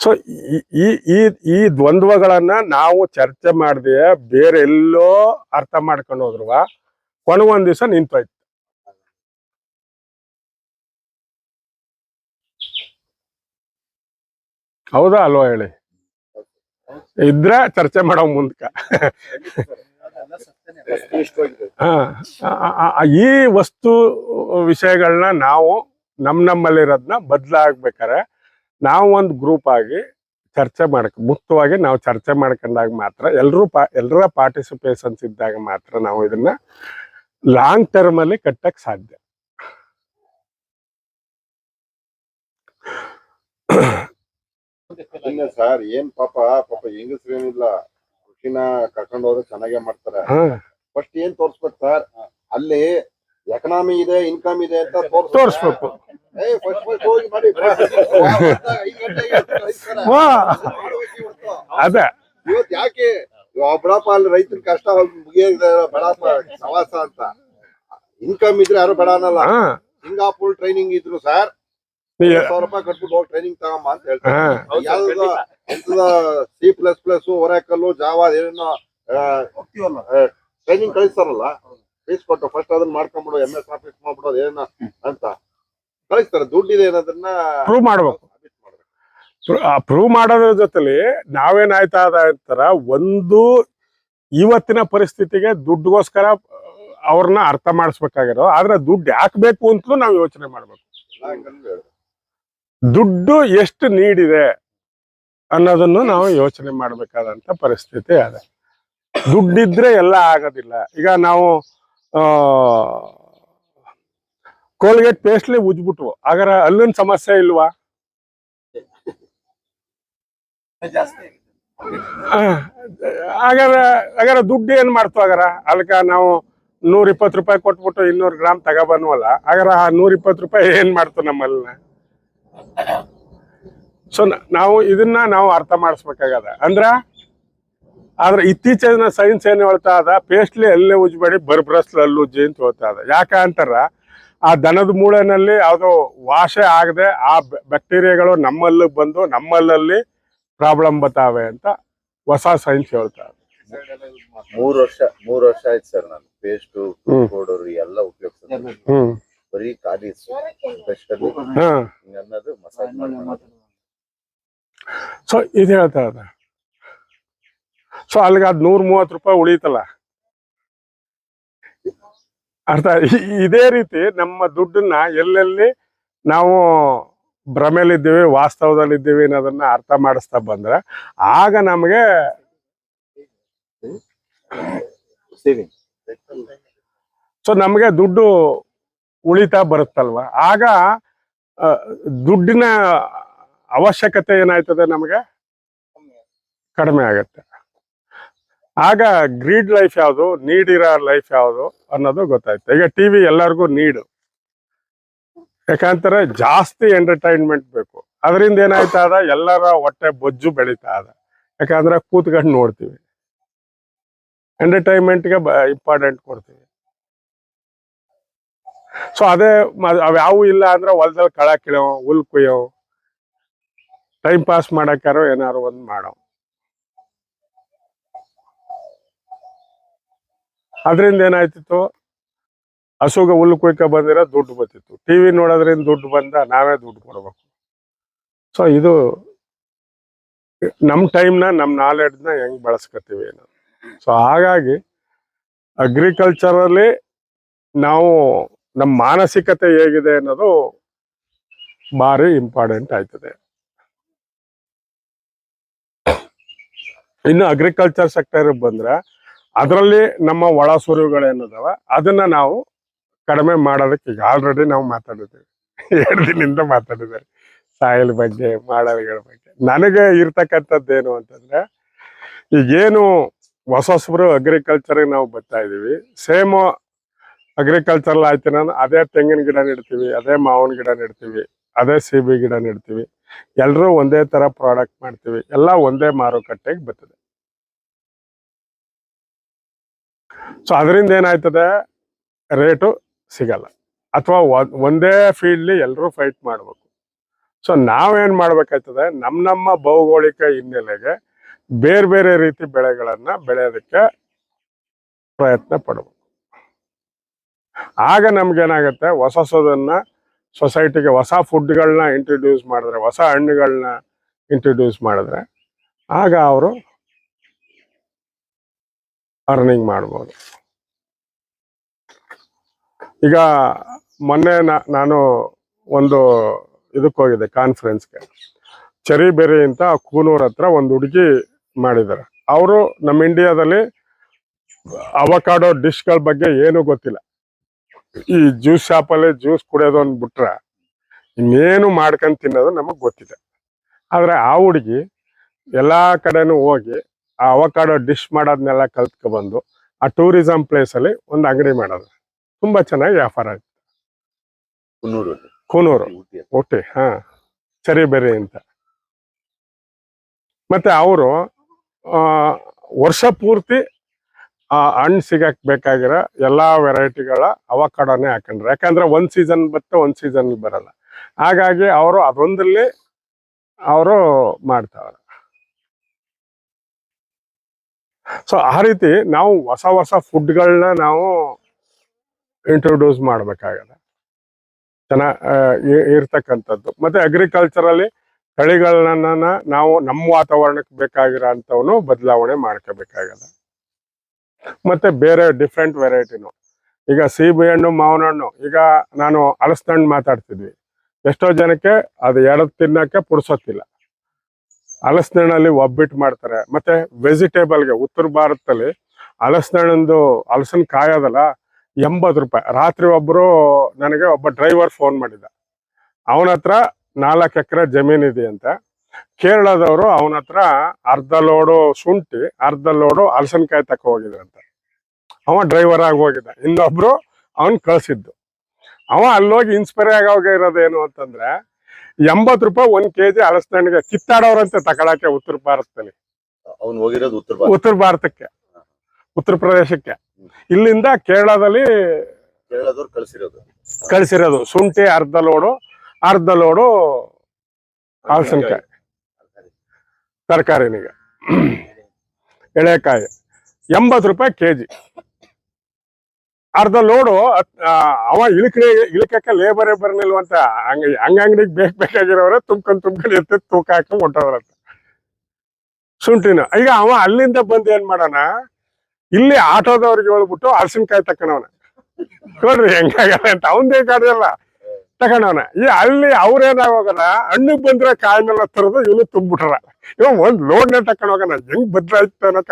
ಸೊ ಈ ಈ ಈ ದ್ವಂದ್ವಗಳನ್ನ ನಾವು ಚರ್ಚೆ ಮಾಡದೆ ಬೇರೆ ಎಲ್ಲೋ ಅರ್ಥ ಮಾಡ್ಕೊಂಡು ಹೋದ್ರುವ ಕೊನೆಗೊಂದ್ ದಿವಸ ನಿಂತೋಯ್ತು ಹೌದಾ ಅಲ್ವಾ ಹೇಳಿ? ಇದ್ರೆ ಚರ್ಚೆ ಮಾಡೋ ಮುಂದ್ಕ. ಈ ವಸ್ತು ವಿಷಯಗಳನ್ನ ನಾವು ನಮ್ ನಮ್ಮಲ್ಲಿರೋದನ್ನ ಬದಲಾಗ್ಬೇಕಾರೆ ನಾವು ಒಂದು ಗ್ರೂಪ್ ಆಗಿ ಚರ್ಚೆ ಮಾಡಕ್ ಮುಕ್ತವಾಗಿ ನಾವು ಚರ್ಚೆ ಮಾಡ್ಕೊಂಡಾಗ ಮಾತ್ರ ಎಲ್ಲರೂ ಪಾ ಎಲ್ಲರ ಪಾರ್ಟಿಸಿಪೇಷನ್ಸ್ ಇದ್ದಾಗ ಮಾತ್ರ ನಾವು ಇದನ್ನ ಲಾಂಗ್ ಟರ್ಮ್ ಅಲ್ಲಿ ಕಟ್ಟಕ್ ಸಾಧ್ಯ. ಸರ್ ಏನ್ ಪಾಪ ಪಾಪ ಹೆಂಗಸ್ರೇನಿಲ್ಲ ಕೃಷಿನ ಕರ್ಕೊಂಡು ಹೋದ್ರೆ ಚೆನ್ನಾಗೇ ಮಾಡ್ತಾರೆ. ಫಸ್ಟ್ ಏನ್ ತೋರ್ಸ್ಬೇಕು ಸರ್ ಅಲ್ಲಿ ಎಕನಾಮಿ ಇದೆ ಇನ್ಕಮ್ ಇದೆ ಅಂತ ತೋರಿಸ್ಬೇಕು ಅದೇ ಇವತ್ ಯಾಕೆ ಒಬ್ಬಳಪ್ಪ ಅಲ್ಲಿ ರೈತರ ಕಷ್ಟ ಬಡಪ್ಪ ಸವಾಸ ಅಂತ ಇನ್ಕಮ್ ಇದ್ರೆ ಯಾರು ಬೇಡ ಅನ್ನಲ್ಲ ಸಿಂಗಾಪುರ್ ಟ್ರೈನಿಂಗ್ ಇದ್ರು ಸರ್ ಸಾವಿರ ರೂಪಾಯಿ ಕಟ್ಬಿಟ್ಟು ಹೋಗಿ ಟ್ರೈನಿಂಗ್ ತಗೊಂಬ ಅಂತ ಹೇಳ್ತಾರೆ C plus plus Oracle Java ಏನೇನೋ ಟ್ರೈನಿಂಗ್ ಕಳಿಸ್ತಾರಲ್ಲ ಫೀಸ್ ಕೊಟ್ಟು ಫಸ್ಟ್ ಅದನ್ನ ಮಾಡ್ಕೊಂಡ್ಬಿಡು ಎಂ ಎಸ್ ಆಫೀಸ್ ಮಾಡ್ಬಿಡೋದು ಏನ ಅಂತ. ಕಳಿಸ್ತಾರೆ. ದುಡ್ಡಿದೆ ಅನ್ನೋದನ್ನ ಪ್ರೂವ್ ಮಾಡ್ಬೇಕು. ಪ್ರೂವ್ ಮಾಡೋದ್ರ ಜೊತೆಲಿ ನಾವೇನಾಯ್ತಾ ಅಂತಾರ ಒಂದು ಇವತ್ತಿನ ಪರಿಸ್ಥಿತಿಗೆ ದುಡ್ಡುಗೋಸ್ಕರ ಅವ್ರನ್ನ ಅರ್ಥ ಮಾಡಿಸ್ಬೇಕಾಗಿರೋ ಆದ್ರೆ ದುಡ್ಡು ಯಾಕೆ ಬೇಕು ಅಂತಲೂ ನಾವು ಯೋಚನೆ ಮಾಡ್ಬೇಕು. ದುಡ್ಡು ಎಷ್ಟು ನೀಡಿದೆ ಅನ್ನೋದನ್ನು ನಾವು ಯೋಚನೆ ಮಾಡ್ಬೇಕಾದಂತ ಪರಿಸ್ಥಿತಿ ಅದ. ದುಡ್ಡಿದ್ರೆ ಎಲ್ಲ ಆಗೋದಿಲ್ಲ. ಈಗ ನಾವು ಕೋಲ್ಗೇಟ್ ಪೇಸ್ಟ್ಲಿ ಉಜ್ಬಿಟ್ವು ಆಗರ ಅಲ್ಲೊಂದು ಸಮಸ್ಯೆ ಇಲ್ವಾ? ಹಾಗಾರ ಹಾಗಾರ ದುಡ್ಡು ಏನ್ ಮಾಡ್ತು ಹಾಗಾರ? ಅದಕ್ಕೆ ನಾವು ನೂರ ಇಪ್ಪತ್ತು ರೂಪಾಯಿ ಕೊಟ್ಬಿಟ್ಟು ಇನ್ನೂರು ಗ್ರಾಮ್ ತಗೊಬನ್ವಲ್ಲ. ಆಗಾರ ಆ ನೂರ ಇಪ್ಪತ್ತು ರೂಪಾಯಿ ಏನ್ ಮಾಡ್ತು ನಮ್ಮಲ್ಲಿನ ಸೊ ನಾವು ಇದನ್ನ ನಾವು ಅರ್ಥ ಮಾಡಿಸ್ಬೇಕಾಗದ. ಅಂದ್ರ ಆದ್ರೆ ಇತ್ತೀಚಿನ ಸೈನ್ಸ್ ಏನ್ ಹೇಳ್ತಾ ಅದ ಪೇಸ್ಟ್ಲಿ ಅಲ್ಲೇ ಉಜ್ಬೇಡಿ ಬರ್ಬ್ರಸ್ಲ್ ಅಲ್ಲಿ ಉಜ್ಜಿ ಅಂತ ಹೇಳ್ತಾ ಅದ. ಯಾಕ ಅಂತಾರ ಆ ದನದ ಮೂಳೆನಲ್ಲಿ ಅದು ವಾಶೆ ಆಗದೆ ಆ ಬ್ಯಾಕ್ಟೀರಿಯಾಗಳು ನಮ್ಮಲ್ಲಿ ಬಂದು ನಮ್ಮಲ್ಲಲ್ಲಿ ಪ್ರಾಬ್ಲಮ್ ಬರ್ತಾವೆ ಅಂತ ಹೊಸ ಸೈನ್ಸ್ ಹೇಳ್ತಾರೆ ಮೂರ್ ವರ್ಷ ಮೂರ್ ವರ್ಷ ಆಯ್ತು ಸರ್ ನಾನು. ಪೇಸ್ಟ್. ಪೌಡರ್ ಎಲ್ಲ ಉಪಯೋಗಿಸ್ತೀನಿ ಹ್ಮ್. ಬರೀ ಖಾಲಿ ಅನ್ನೋದು ಮಸಾಜ್ ಮಾಡಿ ಸೊ ಇದು ಹೇಳ್ತಾ ಇದ್ದ ಸೊ ಅಲ್ಲಿಗೆ ಅದು ನೂರ ಮೂವತ್ತು ರೂಪಾಯಿ ಉಳಿತಲ್ಲ. ಅರ್ಥ ಇದೇ ರೀತಿ ನಮ್ಮ ದುಡ್ಡನ್ನ ಎಲ್ಲೆಲ್ಲಿ ನಾವು ಭ್ರಮೆಲಿದ್ದೀವಿ ವಾಸ್ತವದಲ್ಲಿದ್ದೀವಿ ಅನ್ನೋದನ್ನ ಅರ್ಥ ಮಾಡಿಸ್ತಾ ಬಂದ್ರೆ ಆಗ ನಮಗೆ ಸೊ ನಮಗೆ ದುಡ್ಡು ಉಳಿತಾ ಬರುತ್ತಲ್ವ? ಆಗ ದುಡ್ಡಿನ ಅವಶ್ಯಕತೆ ಏನಾಯ್ತದೆ ನಮಗೆ? ಕಡಿಮೆ ಆಗತ್ತೆ. ಆಗ ಗ್ರೀಡ್ ಲೈಫ್ ಯಾವುದು ನೀಡಿರೋ ಲೈಫ್ ಯಾವುದು ಅನ್ನೋದು ಗೊತ್ತಾಯ್ತು. ಈಗ ಟಿವಿ ಎಲ್ಲರಿಗೂ ನೀಡು. ಯಾಕಂತಾರೆ ಜಾಸ್ತಿ ಎಂಟರ್ಟೈನ್ಮೆಂಟ್ ಬೇಕು. ಅದರಿಂದ ಏನಾಯ್ತಾ ಅದ ಎಲ್ಲರ ಹೊಟ್ಟೆ ಬೊಜ್ಜು ಬೆಳೀತಾ ಅದ ಯಾಕಂದ್ರೆ ಕೂತ್ಕೊಂಡು ನೋಡ್ತೀವಿ. ಎಂಟರ್ಟೈನ್ಮೆಂಟ್ಗೆ ಇಂಪಾರ್ಟೆಂಟ್ ಕೊಡ್ತೀವಿ. ಸೊ ಅದೇ ಅವ್ಯಾವು ಇಲ್ಲ ಅಂದ್ರೆ ಹೊಲದಲ್ಲಿ ಕಳ ಕೀಳೋ ಹುಲ್ ಕುಯ್ಯೋ ಟೈಮ್ ಪಾಸ್ ಮಾಡಕ್ಕಾರೋ ಏನಾರು ಒಂದು ಮಾಡೋ. ಅದರಿಂದ ಏನಾಯ್ತಿತ್ತು? ಹಸುಗೆ ಹುಲ್ಲು ಕುಯ್ಕ ಬಂದಿರೋ ದುಡ್ಡು ಬರ್ತಿತ್ತು ಟಿವಿ ನೋಡೋದ್ರಿಂದ ದುಡ್ಡು ಬಂದ ನಾವೇ ದುಡ್ಡು ಕೊಡಬೇಕು. ಸೊ ಇದು ನಮ್ಮ ಟೈಮ್ನ ನಮ್ಮ ನಾಲೆಡ್ಜ್ನ ಹೆಂಗ್ ಬಳಸ್ಕೊತೀವಿ ಅನ್ನೋದು. ಸೊ ಹಾಗಾಗಿ ಅಗ್ರಿಕಲ್ಚರಲ್ಲಿ ನಾವು ನಮ್ಮ ಮಾನಸಿಕತೆ ಹೇಗಿದೆ ಅನ್ನೋದು ಭಾರಿ ಇಂಪಾರ್ಟೆಂಟ್ ಆಯ್ತದೆ. ಇನ್ನು ಅಗ್ರಿಕಲ್ಚರ್ ಸೆಕ್ಟರ್ ಬಂದ್ರೆ ಅದರಲ್ಲಿ ನಮ್ಮ ಒಳ ಸುರಿವುಗಳೇನದಾವ ಅದನ್ನ ನಾವು ಕಡಿಮೆ ಮಾಡೋದಕ್ಕೆ ಈಗ ಆಲ್ರೆಡಿ ನಾವು ಮಾತಾಡಿದ್ದೀವಿ. ಎರಡು ದಿನದಿಂದ ಮಾತಾಡಿದ್ದಾರೆ. ಸಾಯಿಲ್ ಬಗ್ಗೆ ಮಾಡಲ್ಗಳ ಬಗ್ಗೆ. ನನಗೆ ಏನು ಅಂತಂದ್ರೆ, ಈಗೇನು ಹೊಸ ಹೊಸಬ್ರು ಅಗ್ರಿಕಲ್ಚರ್ ನಾವು ಬರ್ತಾ ಇದೀವಿ ಸೇಮ್ ಅಗ್ರಿಕಲ್ಚರ್ ಆಯ್ತು ನಾನು. ಅದೇ ತೆಂಗಿನ ಗಿಡ ನೆಡ್ತೀವಿ, ಅದೇ ಮಾವಿನ ಗಿಡ ನೆಡ್ತೀವಿ, ಅದೇ ಸೀಬೆ ಗಿಡ ನೆಡ್ತೀವಿ. ಎಲ್ಲರೂ ಒಂದೇ ತರ ಪ್ರಾಡಕ್ಟ್ ಮಾಡ್ತೀವಿ. ಎಲ್ಲ ಒಂದೇ ಮಾರುಕಟ್ಟೆಗೆ ಬರ್ತದೆ. ಸೊ ಅದರಿಂದ ಏನಾಯ್ತದೆ? ರೇಟು ಸಿಗಲ್ಲ. ಅಥವಾ ಒಂದೇ ಫೀಲ್ಡ್ಲಿ ಎಲ್ಲರೂ ಫೈಟ್ ಮಾಡಬೇಕು. ಸೊ ನಾವೇನು ಮಾಡ್ಬೇಕಾಯ್ತದೆ? ನಮ್ಮ ನಮ್ಮ ಭೌಗೋಳಿಕ ಹಿನ್ನೆಲೆಗೆ ಬೇರೆ ಬೇರೆ ರೀತಿ ಬೆಳೆಗಳನ್ನು ಬೆಳೆಯೋದಕ್ಕೆ ಪ್ರಯತ್ನ ಪಡಬೇಕು. ಆಗ ನಮ್ಗೇನಾಗತ್ತೆ? ಹೊಸ ಹೊಸದನ್ನ ಸೊಸೈಟಿಗೆ ಹೊಸ ಫುಡ್ಗಳನ್ನ ಇಂಟ್ರೊಡ್ಯೂಸ್ ಮಾಡಿದ್ರೆ, ಹೊಸ ಹಣ್ಣುಗಳನ್ನ ಇಂಟ್ರೊಡ್ಯೂಸ್ ಮಾಡಿದ್ರೆ, ಆಗ ಅವರು ಅರ್ನಿಂಗ್ ಮಾಡ್ಬೋದು. ಈಗ ಮೊನ್ನೆ ನಾನು ಒಂದು ಇದಕ್ಕೆ ಹೋಗಿದ್ದೆ ಕಾನ್ಫರೆನ್ಸ್ಗೆ ಚರಿ ಬೆರಿ ಅಂತ ಕೂನೂರ್ ಹತ್ರ ಒಂದು ಹುಡುಗಿ ಮಾಡಿದ್ದಾರೆ. ಅವರು ನಮ್ಮ ಇಂಡಿಯಾದಲ್ಲಿ ಅವಕಾಡೋ ಡಿಶ್ಗಳ ಬಗ್ಗೆ ಏನು ಗೊತ್ತಿಲ್ಲ. ಈ ಜ್ಯೂಸ್ ಶಾಪಲ್ಲಿ ಜ್ಯೂಸ್ ಕುಡಿಯೋದು ಅಂದ್ಬಿಟ್ರೆ ಇನ್ನೇನು ಮಾಡ್ಕೊಂಡ್ ತಿನ್ನೋದು ನಮಗೆ ಗೊತ್ತಿದೆ. ಆದ್ರೆ ಆ ಹುಡುಗಿ ಎಲ್ಲಾ ಕಡೆನೂ ಹೋಗಿ ಆ ಅವಕಾಡೋ ಡಿಶ್ ಮಾಡೋದನ್ನೆಲ್ಲ ಕಲ್ತ್ಕೊಬಂದು ಆ ಟೂರಿಸಂ ಪ್ಲೇಸ್ ಅಲ್ಲಿ ಒಂದು ಅಂಗಡಿ ಮಾಡೋದು ತುಂಬಾ ಚೆನ್ನಾಗಿ ವ್ಯಾಪಾರ ಆಯ್ತು. ಕುನೂರು ಊಟಿ. ಹಾ. ಸರಿ ಬೆರಿ ಅಂತ. ಮತ್ತೆ ಅವರು ವರ್ಷ ಪೂರ್ತಿ ಆ ಹಣ್ಣು ಸಿಗಕ್ ಬೇಕಾಗಿರೋ ಎಲ್ಲಾ ವೆರೈಟಿಗಳ ಅವಕಾಡೋನೇ ಹಾಕೊಂಡ್ರು. ಯಾಕಂದ್ರೆ ಒಂದ್ ಸೀಸನ್ ಬತ್ತ ಒಂದ್ ಸೀಸನ್ ಬರಲ್ಲ. ಹಾಗಾಗಿ ಅವರು ಅದೊಂದಲ್ಲಿ ಅವರು ಮಾಡ್ತಾವ್ರೆ. ಸೊ ಆ ರೀತಿ ನಾವು ಹೊಸ ಹೊಸ ಫುಡ್ಗಳನ್ನ ನಾವು ಇಂಟ್ರೊಡ್ಯೂಸ್ ಮಾಡ್ಬೇಕಾಗದ ಚೆನ್ನಾಗಿ ಇರ್ತಕ್ಕಂಥದ್ದು. ಮತ್ತೆ ಅಗ್ರಿಕಲ್ಚರಲ್ಲಿ ತಳಿಗಳನ್ನ ನಾವು ನಮ್ಮ ವಾತಾವರಣಕ್ಕೆ ಬೇಕಾಗಿರೋ ಬದಲಾವಣೆ ಮಾಡ್ಕೋಬೇಕಾಗದ ಮತ್ತೆ ಬೇರೆ ಡಿಫ್ರೆಂಟ್ ವೆರೈಟಿನೂ ಈಗ ಸೀಬೆ ಹಣ್ಣು, ಮಾವಿನ ಹಣ್ಣು, ಈಗ ನಾನು ಹಣ್ಣು ಮಾತಾಡ್ತಿದ್ವಿ. ಎಷ್ಟೋ ಜನಕ್ಕೆ ಅದು ಎರಡು ತಿನ್ನಕ್ಕೆ ಪುಡ್ಸೋತಿಲ್ಲ ಹಲಸಿನ ಹಣ್ಣಲ್ಲಿ ಒಬ್ಬಿಟ್ಟು ಮಾಡ್ತಾರೆ. ಮತ್ತೆ ವೆಜಿಟೇಬಲ್ಗೆ ಉತ್ತರ ಭಾರತದಲ್ಲಿ ಹಲಸಿನ ಹಣ್ಣಂದು ಹಲಸಿನ ಕಾಯೋದಲ್ಲ ಎಂಬತ್ತು ರೂಪಾಯಿ. ರಾತ್ರಿ ಒಬ್ಬರು ನನಗೆ ಒಬ್ಬ ಡ್ರೈವರ್ ಫೋನ್ ಮಾಡಿದ. ಅವನ ಹತ್ರ ನಾಲ್ಕು ಎಕರೆ ಜಮೀನ್ ಇದೆ ಅಂತ ಕೇರಳದವರು ಅವನ ಹತ್ರ ಅರ್ಧ ಲೋಡು ಶುಂಠಿ, ಅರ್ಧ ಲೋಡು ಹಲಸಿನಕಾಯಿ ತಕ ಅಂತ ಅವ ಡ್ರೈವರ್ ಆಗಿ ಹೋಗಿದ್ದ. ಇನ್ನೊಬ್ರು ಅವನ್ ಕಳ್ಸಿದ್ದು. ಅವ ಅಲ್ಲೋಗಿ ಇನ್ಸ್ಪೈರ್ ಆಗೋಗಿರೋದೇನು ಅಂತಂದ್ರೆ ಎಂಬತ್ತು ರೂಪಾಯಿ ಒಂದ್ ಕೆಜಿ ಹಲಸಿನ ಹಣ್ಣಿಗೆ ಕಿತ್ತಾಡೋರಂತೆ ತಗೊಳಕ್ಕೆ ಉತ್ತರ ಭಾರತದಲ್ಲಿ. ಅವ್ನು ಹೋಗಿರೋದು ಉತ್ತರ ಭಾರತ. ಉತ್ತರ ಭಾರತಕ್ಕೆ. ಉತ್ತರ ಪ್ರದೇಶಕ್ಕೆ. ಇಲ್ಲಿಂದ ಕೇರಳದಲ್ಲಿ ಕೇರಳದವ್ರು ಕಳ್ಸಿರೋದು. ಕಳಿಸಿರೋದು. ಶುಂಠಿ ಅರ್ಧ ಲೋಡು ಅರ್ಧ ಲೋಡು ಹಲಸಿನಕಾಯಿ. ತರಕಾರಿನಿಗೆ. ಎಳೆಕಾಯಿ. ಎಂಬತ್ತು ರೂಪಾಯಿ ಕೆಜಿ. ಅರ್ಧ ಲೋಡು ಅವ ಇಳಿಕೆ ಇಳಿಕಕ್ಕೆ ಲೇಬರೇ ಬರ್ನಿಲ್ವಂತ ಹಂಗ ಹಂಗ ಅಂಗಡಿಗೆ ಬೇಕ್ ಬೇಕಾಗಿರೋರ ತುಂಬ್ಕೊಂಡ್ ತುಂಬ್ಕೊಂಡು ಇರ್ತದೆ ತೂಕ ಹಾಕಿ ಹೊಂಟೋದ್ರಂತ ಶುಂಠಿನ. ಈಗ ಅವ ಅಲ್ಲಿಂದ ಬಂದು ಏನ್ ಮಾಡೋಣ? ಇಲ್ಲಿ ಆಟೋದವ್ರಿಗೆ ಹೇಳ್ಬಿಟ್ಟು ಅರಸಿನಕಾಯಿ ತಕೊಂಡವನ ನೋಡ್ರಿ ಹೆಂಗಾಗಲ್ಲ ಅಂತ. ಅವನದೇ ಕಾಡಿಯಲ್ಲ ತಕೊಂಡವನ ಈ ಅಲ್ಲಿ ಅವ್ರೇನಾಗೋಗಲ್ಲ ಹಣ್ಣಿಗೆ ಬಂದ್ರೆ ಕಾಯಿನೆಲ್ಲ ತರದು ಇವನು ತುಂಬಿಟ್ರ ಇವ ಒಂದ್ ಲೋಡ್ನೆ ತಕೊಂಡ್ ಹೋಗೋಣ. ಹೆಂಗ್ ಬದ್ಲಾಯ್ತು ಅನ್ನೋಕ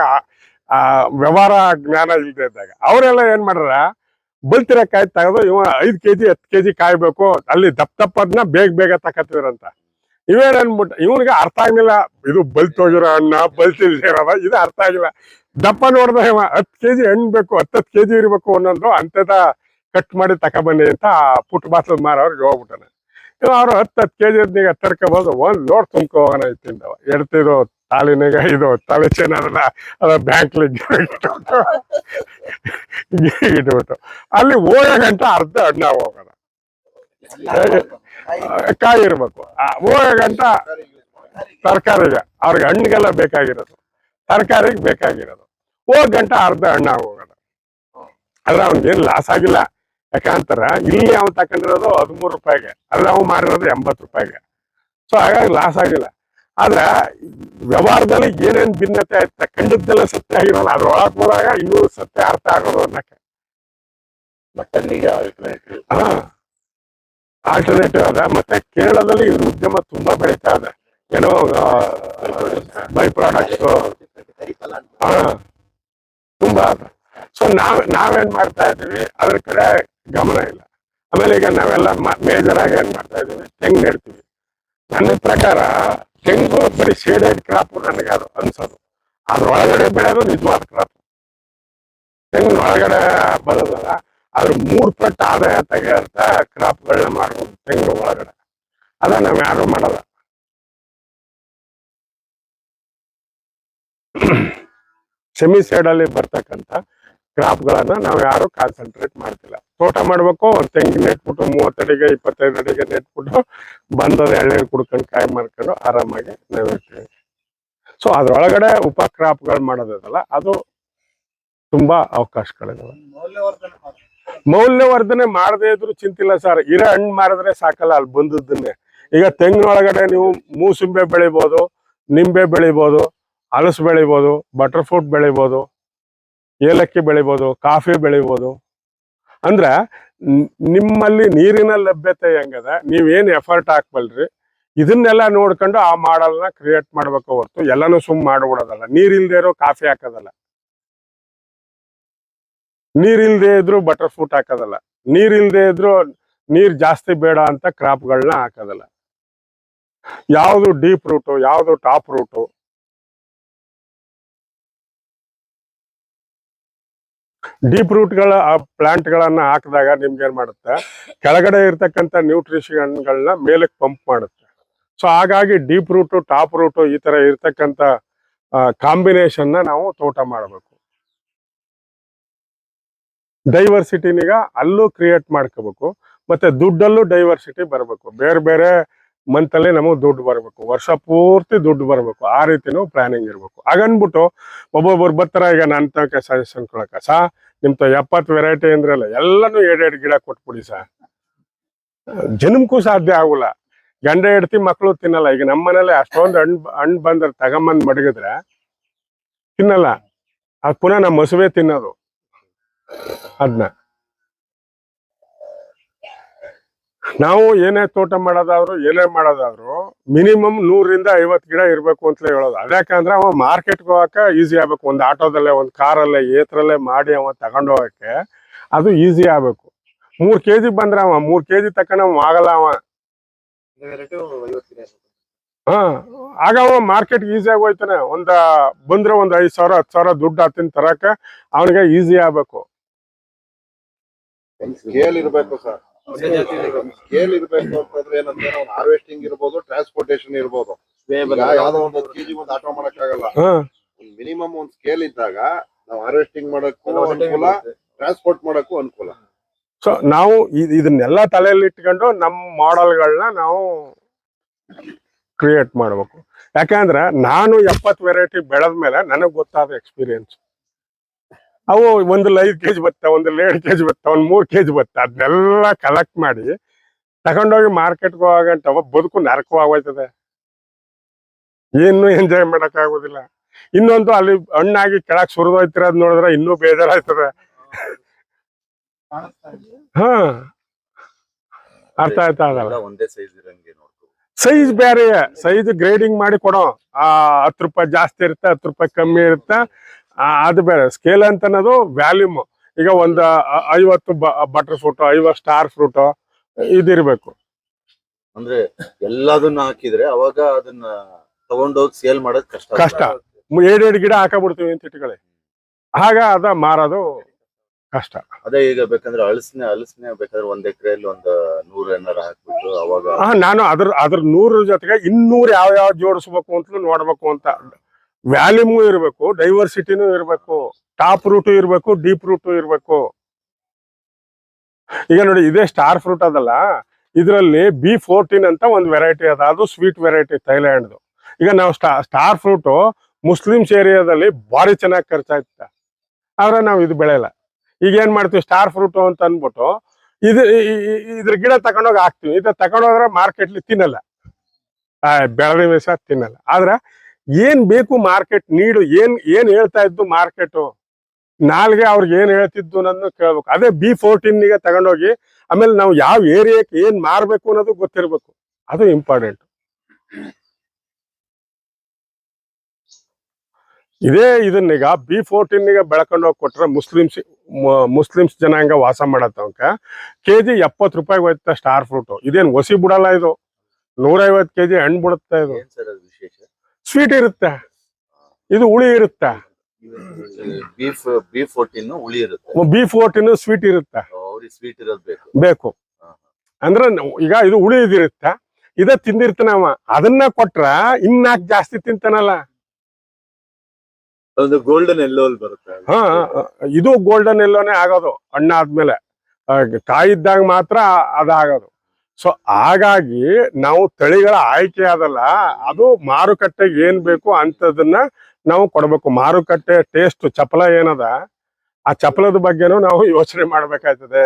ಆ- ವ್ಯವಹಾರ ಜ್ಞಾನ ಇಲ್ಲದೆ ಇದ್ದಾಗ ಅವರೆಲ್ಲ ಏನ್ ಮಾಡ್ರ ಬಲ್ತಿರ ಕಾಯಿ ತೆಗೆದು ಇವ ಐದ್ ಕೆಜಿ, ಹತ್ತು ಕೆಜಿ ಕಾಯ್ಬೇಕು. ಅಲ್ಲಿ ದಪ್ಪ ದಪ್ಪದ್ನ ಬೇಗ ಬೇಗ ತಕತಿದ್ರಂತ ಇವೇನ್ ಅನ್ಬಿಟ್ಟು ಇವನಿಗೆ ಅರ್ಥ ಆಗ್ಲಿಲ್ಲ. ಇದು ಬಲ್ತೋಗಿರೋ ಹಣ್ಣ ಬಲ್ತಿಲ್ದಿರೋದ ಇದು ಅರ್ಥ ಆಗಿಲ್ಲ. ದಪ್ಪ ನೋಡ್ದ ಇವ, ಹತ್ತು ಕೆಜಿ ಹಣ್ಣು ಬೇಕು ಹತ್ತತ್ತು ಕೆಜಿ ಇರ್ಬೇಕು ಅನ್ನೋದು ಅಂತದ ಕಟ್ ಮಾಡಿ ತಕೊಬನ್ನಿ ಅಂತ ಪುಟ್ ಬಾಟ್ಲ್ ಮಾರವ್ರಿಗೆ ಹೋಗ್ಬಿಟ್ಟಾನೆ ಅವ್ರು ಹತ್ತು ಹತ್ತು ಕೆಜಿ ತರ್ಕ ಬಂದು ಒಂದು ಲೋಡ್ ತುಂಬ್ಕೊ ಹೋಗೋಣ ಇತ್ತಿಂದವ ಎಡ್ತಿದು ತಾಳಿನಾಗ ಇದು ತಾಳಿ ಚೆನ್ನಲ್ಲ ಅದ ಬ್ಯಾಂಕ್ಲಿ ಇಟ್ಬಿಟ್ಟು ಅಲ್ಲಿ ಹೋಗೋ ಗಂಟ ಅರ್ಧ ಹಣ್ಣ ಹೋಗೋಣ ಕಾಯಿ ಇರ್ಬೇಕು. ಹೋಗೋ ಗಂಟ ತರಕಾರಿಗೆ ಅವ್ರಿಗೆ ಹಣ್ಣಿಗೆಲ್ಲ ಬೇಕಾಗಿರೋದು. ತರಕಾರಿಗೆ ಬೇಕಾಗಿರೋದು. ಹೋಗೋ ಗಂಟ ಅರ್ಧ ಅಣ್ಣ ಹೋಗೋಣ ಆದ್ರೆ ಅವ್ನಿಗೇನು ಲಾಸ್ ಆಗಿಲ್ಲ. ಯಾಕಂತಾರ ಇಲ್ಲಿ ಅವ್ನು ತಕೊಂಡಿರೋದು ಹದಿಮೂರು ರೂಪಾಯಿಗೆ ಅಲ್ಲಿ ಅವ್ನು ಮಾರಿರೋದು ಎಂಬತ್ತು ರೂಪಾಯಿಗೆ. ಸೊ ಹಾಗಾಗಿ ಲಾಸ್ ಆಗಿಲ್ಲ. ಆದ್ರೆ ವ್ಯವಹಾರದಲ್ಲಿ ಏನೇನು ಭಿನ್ನತೆ ಆಯ್ತು ತಕ್ಕಂಡಿದ್ದೆಲ್ಲ ಸತ್ಯ ಆಗಿರೋಲ್ಲ ಅದ್ರೊಳಗೆ ಹೋದಾಗ ಇನ್ನೂ ಸತ್ಯ ಅರ್ಥ ಆಗೋದು ಅನ್ನಕ್ಕೆ. ಆಲ್ಟರ್ನೇಟಿವ್ ಅದ ಮತ್ತೆ ಕೇರಳದಲ್ಲಿ ಇದ್ರ ಉದ್ಯಮ ತುಂಬಾ ಬೆಳೀತಾ ಇದೆ. ಏನೋ ಬೈ ಪ್ರಾಡಕ್ಟ್ಸ್ ಹಾ. ತುಂಬಾ ಅದ. ಸೊ ನಾವ್, ನಾವೇನ್ ಮಾಡ್ತಾ ಇದೀವಿ ಅದ್ರ ಕಡೆ ಗಮನ ಇಲ್ಲ. ಆಮೇಲೆ ಈಗ ನಾವೆಲ್ಲ ಮೇಜರ್ ಆಗಿ ಏನ್ ಮಾಡ್ತಾ ಇದೀವಿ ತೆಂಗು ನೆಡ್ತೀವಿ. ನನ್ನ ಪ್ರಕಾರ, ತೆಂಗು ಬರೀ ಶೇಡೆಡ್ ಕ್ರಾಪ್ ನನಗೆ ಅದು ಅನ್ಸೋದು. ಅದ್ರೊಳಗಡೆ ಬೆಳೆಯೋದು ನಿಜವಾದ ಕ್ರಾಪ್ ತೆಂಗಿನ ಒಳಗಡೆ ಬರೋದಲ್ಲ, ಅದ್ರ ಮೂರ್ ಪಟ್ಟು ಆದಾಯ ತೆಗೆಯಂತ ಕ್ರಾಪ್ಗಳನ್ನ ಮಾಡ್ಬೋದು ತೆಂಗಿನ ಒಳಗಡೆ. ಅದ ನಾವ್ ಯಾರು ಮಾಡಲ್ಲ. ಅಲ್ಲಿ ಬರ್ತಕ್ಕಂಥ ಕ್ರಾಪ್ಗಳನ್ನ ನಾವು ಯಾರು ಕಾನ್ಸಂಟ್ರೇಟ್ ಮಾಡ್ತಿಲ್ಲ. ತೋಟ ಮಾಡ್ಬೇಕು, ಒಂದ್ ತೆಂಗಿನ ನೆಟ್ಬಿಟ್ಟು ಮೂವತ್ತಡಿಗೆ ಇಪ್ಪತ್ತೈದು ಅಡಿಗೆ ನೆಟ್ಬಿಟ್ಟು ಬಂದದ ಎಳ್ನೀರು ಕುಡ್ಕೊಂಡು ಕಾಯಿ ಮಾಡ್ಕೊಂಡು ಆರಾಮಾಗಿ ನಾವು ಇರ್ತೀವಿ ಸೊ ಅದ್ರೊಳಗಡೆ ಉಪ ಕ್ರಾಪ್ಗಳು ಮಾಡೋದಲ್ಲ ಅದು ತುಂಬಾ ಅವಕಾಶಗಳಿದಾವೆ. ಮೌಲ್ಯವರ್ಧನೆ ಮಾಡದೇ ಇದ್ರು ಚಿಂತಿಲ್ಲ ಸರ್. ಇರೋ ಹಣ್ಣು ಮಾರಿದ್ರೆ ಸಾಕಲ್ಲ ಅಲ್ಲಿ ಬಂದದ್ದನ್ನೇ. ಈಗ ತೆಂಗಿನೊಳಗಡೆ ನೀವು ಮೂಸುಂಬೆ ಬೆಳಿಬೋದು, ನಿಂಬೆ ಬೆಳಿಬೋದು, ಹಲಸು ಬೆಳಿಬೋದು ಬಟರ್ಫ್ರೂಟ್ ಬೆಳಿಬೋದು ಏಲಕ್ಕಿ ಬೆಳಿಬೋದು, ಕಾಫಿ ಬೆಳಿಬೋದು. ಅಂದ್ರೆ ನಿಮ್ಮಲ್ಲಿ ನೀರಿನ ಲಭ್ಯತೆ ಹೆಂಗದ, ನೀವೇನು ಎಫರ್ಟ್ ಹಾಕ್ಬಲ್ರಿ, ಇದನ್ನೆಲ್ಲ ನೋಡ್ಕೊಂಡು ಆ ಮಾಡಲ್ನ ಕ್ರಿಯೇಟ್ ಮಾಡ್ಬೇಕು ಹೊರ್ತು ಎಲ್ಲಾನು ಸುಮ್ ಮಾಡ್ಬಿಡೋದಲ್ಲ. ನೀರಿಲ್ದೇ ಇರೋ ಕಾಫಿ ಹಾಕೋದಲ್ಲ. ನೀರಿಲ್ದೇ ಇದ್ರು ಬಟರ್ ಫ್ರೂಟ್ ಹಾಕೋದಲ್ಲ. ನೀರಿಲ್ದೇ ಇದ್ರು ನೀರ್ ಜಾಸ್ತಿ ಬೇಡ ಅಂತ ಕ್ರಾಪ್ಗಳನ್ನ ಹಾಕೋದಲ್ಲ. ಯಾವ್ದು ಡೀಪ್ ರೂಟು ಯಾವ್ದು ಟಾಪ್ ರೂಟು ಡೀಪ್ ರೂಟ್ಗಳ ಪ್ಲಾಂಟ್ ಗಳನ್ನ ಹಾಕಿದಾಗ ನಿಮ್ಗೆ ಏನ್ ಮಾಡುತ್ತೆ? ಕೆಳಗಡೆ ಇರ್ತಕ್ಕಂಥ ನ್ಯೂಟ್ರಿಷನ್ಗಳನ್ನ ಮೇಲಕ್ಕೆ ಪಂಪ್ ಮಾಡುತ್ತೆ. ಸೊ, ಹಾಗಾಗಿ ಡೀಪ್ ರೂಟ್, ಟಾಪ್ ರೂಟ್ ಈ ತರ ಇರ್ತಕ್ಕಂಥ ಕಾಂಬಿನೇಷನ್ ನಾವು ತೋಟ ಮಾಡಬೇಕು. ಡೈವರ್ಸಿಟಿನೀಗ ಅಲ್ಲೂ ಕ್ರಿಯೇಟ್ ಮಾಡ್ಕೋಬೇಕು. ಮತ್ತೆ ದುಡ್ಡಲ್ಲೂ ಡೈವರ್ಸಿಟಿ ಬರಬೇಕು. ಬೇರೆ ಬೇರೆ ಮಂತ್ ಅಲ್ಲಿ ನಮಗೆ ದುಡ್ಡು ಬರಬೇಕು. ವರ್ಷ ಪೂರ್ತಿ ದುಡ್ಡು ಬರಬೇಕು. ಆ ರೀತಿನೂ ಪ್ಲಾನಿಂಗ್ ಇರಬೇಕು. ಹಾಗನ್ಬಿಟ್ಟು ಒಬ್ಬೊಬ್ಬರು ಬರ್ತಾರೆ, ಈಗ ನನ್ನ ತನಕ ಸಜೆಷನ್ ಕೊಡಕ ಸಾ? ನಿಮ್ತ ಎಪ್ಪತ್ತು ವೆರೈಟಿ ಅಂದ್ರಲ್ಲ, ಎಲ್ಲಾನು ಎರಡೆರಡು ಗಿಡ ಕೊಟ್ಬಿಡಿ ಸ. ಜನ್ಮಕ್ಕೂ ಸಾಧ್ಯ ಆಗುಲ್ಲ. ಗಂಡ, ಹೆಂಡತಿ ಮಕ್ಕಳು ತಿನ್ನಲ್ಲ. ಈಗ ನಮ್ಮ ಮನೇಲಿ ಅಷ್ಟೊಂದು ಹಣ್ಣು ಹಣ್ಣು ಬಂದ್ರೆ ತಗೊಂಬಂದು ಮಡಗಿದ್ರೆ ತಿನ್ನಲ್ಲ. ಅದು ಪುನಃ ನಮ್ಮ ಹಸುವೆ ತಿನ್ನೋದು. ಅದನ್ನ ನಾವು ಏನೇ ತೋಟ ಮಾಡೋದಾದ್ರು, ಏನೇ ಮಾಡೋದಾದ್ರು ಮಿನಿಮಮ್ ನೂರಿಂದ ಐವತ್ತು ಗಿಡ ಇರಬೇಕು ಅಂತಲೇ ಹೇಳೋದು. ಅದ್ಯಾಕಂದ್ರೆ ಅವ ಮಾರ್ಕೆಟ್ಗೆ ಹೋಗಕ್ಕೆ ಈಸಿ ಆಗ್ಬೇಕು. ಒಂದು ಆಟೋದಲ್ಲೇ, ಒಂದು ಕಾರಲ್ಲೇ, ಏತ್ರಲ್ಲೇ ಮಾಡಿ ಅವ ತಗೊಂಡು ಹೋಗಕ್ಕೆ ಅದು ಈಸಿ ಆಗ್ಬೇಕು. ಕೆ ಕೆಜಿ ಬಂದ್ರೆ ಅವ, ಮೂರು ಕೆಜಿ ತಕೊಂಡ್ ಅವ ಆಗಲ್ಲ ಅವ. ಹಾ, ಆಗ ಅವ ಮಾರ್ಕೆಟ್ ಈಸಿಯಾಗಿ ಹೋಯ್ತಾನೆ. ಒಂದು, ಬಂದ್ರೆ ಒಂದು ಐದು ಸಾವಿರ, ಹತ್ತು ಸಾವಿರ ದುಡ್ಡು ಹತ್ತಿನ ತರಕ ಅವನಿಗೆ ಈಸಿ ಆಗ್ಬೇಕು. ಸ್ಕೇಲ್ ಇರಬೇಕು ಸರ್. ಸ್ಕೇಲ್ ಇರಬೇಕು ಅಂತಂದ್ರೆ ಏನಂದ್ರೆ ನಾವು ಹಾರ್ವೆಸ್ಟಿಂಗ್ ಇರ್ಬೋದು ಟ್ರಾನ್ಸ್ಪೋರ್ಟೇಶನ್ ಇರ್ಬೋದು. ಯಾವ್ದೋ ಒಂದು ಕೆಜಿ ಒಂದು ಆಟೋ ಮಾಡಕ್ಕಾಗಲ್ಲ. ಮಿನಿಮಮ್ ಒಂದ್ ಸ್ಕೇಲ್ ಇದ್ದಾಗ ನಾವು ಹಾರ್ವೆಸ್ಟಿಂಗ್ ಮಾಡಕ್ಕೂ ಅನುಕೂಲ ಟ್ರಾನ್ಸ್ಪೋರ್ಟ್ ಮಾಡಕ್ಕೂ ಅನುಕೂಲ. ಸೊ ನಾವು ಇದನ್ನೆಲ್ಲ ತಲೆಯಲ್ಲಿ ಇಟ್ಕೊಂಡು ನಮ್ಮ ಮಾಡೆಲ್ಗಳನ್ನ ನಾವು ಕ್ರಿಯೇಟ್ ಮಾಡಬೇಕು. ಯಾಕಂದ್ರೆ ನಾನು ಎಪ್ಪತ್ತು ವೆರೈಟಿ ಬೆಳೆದ ಮೇಲೆ ನನಗೆ ಗೊತ್ತಾದ ಎಕ್ಸ್ಪೀರಿಯನ್ಸ್ ಅವು ಒಂದಲ್ಲಿ ಐದು ಕೆಜಿ ಬತ್ತ ಒಂದು ಎರಡು ಕೆಜಿ ಬತ್ತ ಒಂದ್ ಮೂರ್ ಕೆಜಿ ಬತ್ತ ಅದನ್ನೆಲ್ಲ ಕಲೆಕ್ಟ್ ಮಾಡಿ ತಗೊಂಡೋಗಿ ಮಾರ್ಕೆಟ್ಗೆ ಅವ ಬದುಕು ನರಕವಾಗೋಯ್ತದೆ. ಏನು ಎಂಜಾಯ್ ಮಾಡಕ್ ಆಗೋದಿಲ್ಲ ಇನ್ನೊಂದು ಅಲ್ಲಿ ಹಣ್ಣಾಗಿ ಕೆಳಗ್ ಸುರಿದೋಯ್ತಿರೋದ್ ನೋಡಿದ್ರೆ ಇನ್ನೂ ಬೇಜಾರಾಯ್ತದೆ. ಹಾ. ಅರ್ಥ ಆಯ್ತಾ ಒಂದೇ ಸೈಜ್ ಇರಂಗೆ ಸೈಜ್ ಬೇರೆ ಸೈಜ್ ಗ್ರೇಡಿಂಗ್ ಮಾಡಿ ಕೊಡೋ. ಆ ಹತ್ತು ರೂಪಾಯಿ ಜಾಸ್ತಿ ಇರುತ್ತೆ ಹತ್ತು ರೂಪಾಯಿ ಕಮ್ಮಿ ಇರುತ್ತೆ. ಅದು ಬೇರೆ ಸ್ಕೇಲ್ ಅಂತ ಅನ್ನೋದು ವ್ಯಾಲ್ಯೂಮ್ ಈಗ ಒಂದು ಐವತ್ತು ಬಟರ್ ಫ್ರೂಟ್ ಐವತ್ತು ಸ್ಟಾರ್ ಫ್ರೂಟ್ ಇದಿರ್ಬೇಕು. ಅಂದ್ರೆ ಎಲ್ಲದನ್ನ ಹಾಕಿದ್ರೆ ಅವಾಗ ಅದನ್ನ ತಗೊಂಡೋಗಿ ಸೇಲ್ ಮಾಡೋದು ಕಷ್ಟ. ಕಷ್ಟ. ಏಡೆರಡು ಗಿಡ ಹಾಕಬಿಡ್ತೀವಿ ಅಂತ ಇಟ್ಕೊಳ್ಳಿ. ಆಗ ಅದ ಮಾರೋದು ಕಷ್ಟ. ಅದೇ ಈಗ ಬೇಕಂದ್ರೆ ಅಳಸನೆ ಅಳಸನೆ ಬೇಕಾದ್ರೆ ಒಂದ್ ಎಕರೆಯಲ್ಲಿ ಒಂದ್ ನೂರ ಏನಾರ ಹಾಕ್ಬಿಟ್ಟು ಅವಾಗ ನಾನು ಅದ್ರ ಅದ್ರ ನೂರ ಜೊತೆಗೆ ಇನ್ನೂರು ಯಾವ ಯಾವ ಜೋಡಿಸ್ಬೇಕು ಅಂತ ನೋಡ್ಬೇಕು ಅಂತ. ವ್ಯಾಲ್ಯೂಮು ಇರಬೇಕು, ಡೈವರ್ಸಿಟಿನೂ ಇರಬೇಕು, ಟಾಪ್ ರೂಟು ಇರಬೇಕು, ಡೀಪ್ ರೂಟು ಇರಬೇಕು. ಈಗ ನೋಡಿ, ಇದೇ ಸ್ಟಾರ್ ಫ್ರೂಟ್ ಅದಲ್ಲ, ಇದರಲ್ಲಿ ಬಿ ಫೋರ್ಟೀನ್ ಅಂತ ಒಂದು ವೆರೈಟಿ ಅದ, ಅದು ಸ್ವೀಟ್ ವೆರೈಟಿ ಥೈಲ್ಯಾಂಡ್ದು. ಈಗ ನಾವು ಸ್ಟಾ, ಸ್ಟಾರ್ ಫ್ರೂಟು ಮುಸ್ಲಿಮ್ಸ್ ಏರಿಯಾದಲ್ಲಿ ಭಾರಿ ಚೆನ್ನಾಗಿ ಖರ್ಚಾಯ್ತ ಆದ್ರೆ ನಾವು ಇದು ಬೆಳೆಯಲ್ಲ. ಈಗ ಏನು ಮಾಡ್ತೀವಿ, ಸ್ಟಾರ್ ಫ್ರೂಟು ಅಂತ ಅಂದ್ಬಿಟ್ಟು, ಇದು ಇದ್ರ ಗಿಡ ತಗೊಂಡೋಗಿ ಹಾಕ್ತೀವಿ. ಇದು ತಗೊಂಡೋದ್ರೆ ಮಾರ್ಕೆಟ್ಲಿ ತಿನ್ನಲ್ಲ. ಬೆಳೆದ ವಿಷ ತಿನ್ನಲ್ಲ. ಆದ್ರೆ ಏನ್ ಬೇಕು ಮಾರ್ಕೆಟ್ ನೀಡು, ಏನ್ ಏನ್ ಹೇಳ್ತಾ ಇದ್ದು ಮಾರ್ಕೆಟ್? ನಾಲ್ಗೆ ಅವ್ರಿಗೆ ಏನ್ ಹೇಳ್ತಿದ್ದು ಅನ್ನೋದನ್ನ ಕೇಳ್ಬೇಕು. ಅದೇ ಬಿ ಫೋರ್ಟೀನ್ಗೆ ತಗೊಂಡೋಗಿ, ಆಮೇಲೆ ನಾವು ಯಾವ ಏರಿಯಾಕ್ಕೆ ಏನ್ ಮಾರ್ಬೇಕು ಅನ್ನೋದು ಗೊತ್ತಿರ್ಬೇಕು. ಅದು ಇಂಪಾರ್ಟೆಂಟ್ ಇದೇ ಇದನ್ನೀಗ ಬಿ ಫೋರ್ಟೀನ್ಗೆ ಬೆಳ್ಕೊಂಡು ಹೋಗಿ ಕೊಟ್ರೆ ಮುಸ್ಲಿಮ್ಸ್ ಮುಸ್ಲಿಮ್ಸ್ ಜನಾಂಗ ವಾಸ ಮಾಡತ್ತವಂಕ ಕೆಜಿ ಎಪ್ಪತ್ತು ರೂಪಾಯಿ ಹೋಯ್ತಾ ಸ್ಟಾರ್ ಫ್ರೂಟ್ ಇದೇನು ಒಸಿ ಬಿಡಲ್ಲ ಇದು. ನೂರೈವತ್ತು ಕೆಜಿ ಹಣ್ಣು ಬಿಡುತ್ತೆ ಇದು. ಸ್ವೀಟ್ ಇರುತ್ತೆ. ಇದು ಹುಳಿ ಇರುತ್ತೆ. ಬೀಫ್ ಬಿ ಫೋರ್ಟೀನ್ ಹುಳಿ ಇರುತ್ತೆ. ಬಿ ಫೋರ್ಟೀನ್ ಸ್ವೀಟ್ ಇರುತ್ತೆ. ಅವ್ರಿಗೆ ಸ್ವೀಟ್ ಇರೋದ್ ಬೇಕು. ಬೇಕು. ಅಂದ್ರೆ ಈಗ ಇದು ಹುಳಿ ಇದಿರುತ್ತೆ. ಇದ ಅವ. ಅದನ್ನ ಕೊಟ್ರ ಇನ್ನಾಕ್ ಜಾಸ್ತಿ ತಿಂತಾನಲ್ಲ. ಒಂದು ಗೋಲ್ಡನ್ ಎಲ್ಲೋ ಬರುತ್ತೆ. ಹಾ ಇದು ಗೋಲ್ಡನ್ ಎಲ್ಲೋನೆ ಆಗೋದು. ಹಣ್ಣಾದ್ಮೇಲೆ. ಆದ್ಮೇಲೆ ಕಾಯಿ ಇದ್ದಾಗ ಮಾತ್ರ ಅದಾಗೋದು. ಸೊ ಹಾಗಾಗಿ ನಾವು ತಳಿಗಳ ಆಯ್ಕೆ ಆದಲ್ಲ, ಅದು ಮಾರುಕಟ್ಟೆಗೆ ಏನ್ ಬೇಕು ಅಂತದನ್ನ ನಾವು ಕೊಡ್ಬೇಕು. ಮಾರುಕಟ್ಟೆ ಟೇಸ್ಟ್ ಚಪಲ ಏನದ? ಆ ಚಪಲದ ಬಗ್ಗೆನೂ ನಾವು ಯೋಚನೆ ಮಾಡ್ಬೇಕಾಯ್ತದೆ.